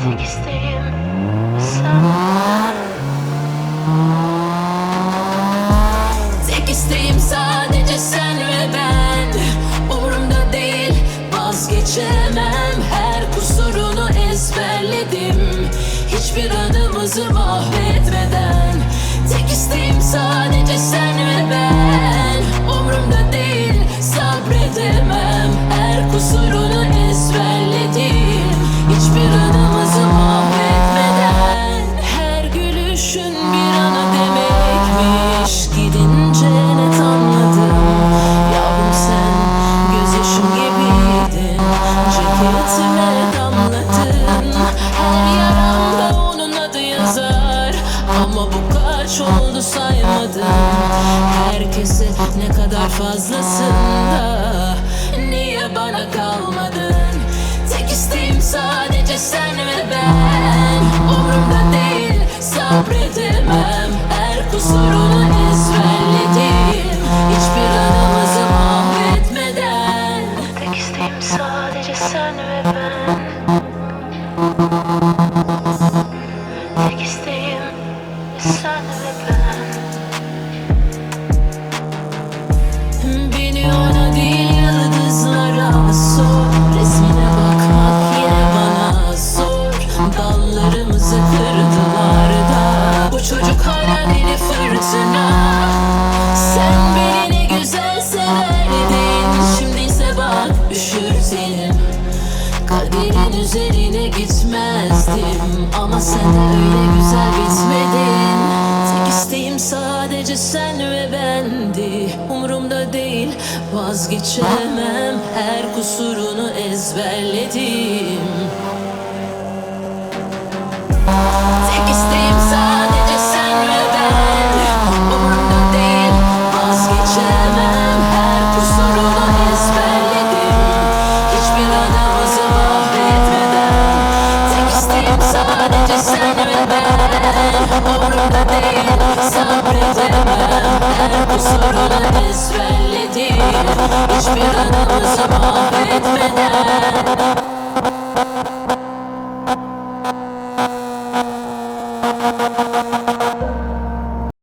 Tek isteğim sen Tek isteğim sadece sen ve ben. Umurumda değil vazgeçemem. Her kusurunu ezberledim. Hiçbir anımızı mahvetmeden. Tek isteğim sadece sen ve ben. Umurumda değil sabredemem. Her kusurunu Hiçbir anımızı mahvetmeden Her gülüşün bir anı demekmiş. Gidince net anladım. Yavrum sen gözyaşım gibiydin. Ceketime damladın. Her yaramda onun adı yazar. Ama bu kaç oldu saymadım. Herkese ne kadar fazlasında sadece sen ve ben. Umurumda değil sabredemem. Her kusurunu ezberledim Hiçbir anımızı mahvetmeden Tek isteğim sadece sen ve ben Bu çocuk hala deli fırtına. Sen beni güzel severdin. Şimdi ise bak üşürtenim Kaderin üzerine gitmezdim. Ama sen öyle güzel bitmedin Tek isteğim sadece sen ve bendi. Umurumda değil vazgeçemem. Her kusurunu ezberledim Sadece seninle Umurumda değil Sabredemem Her bu sorunu ezberledim Hiçbir anımızı mahvetmeden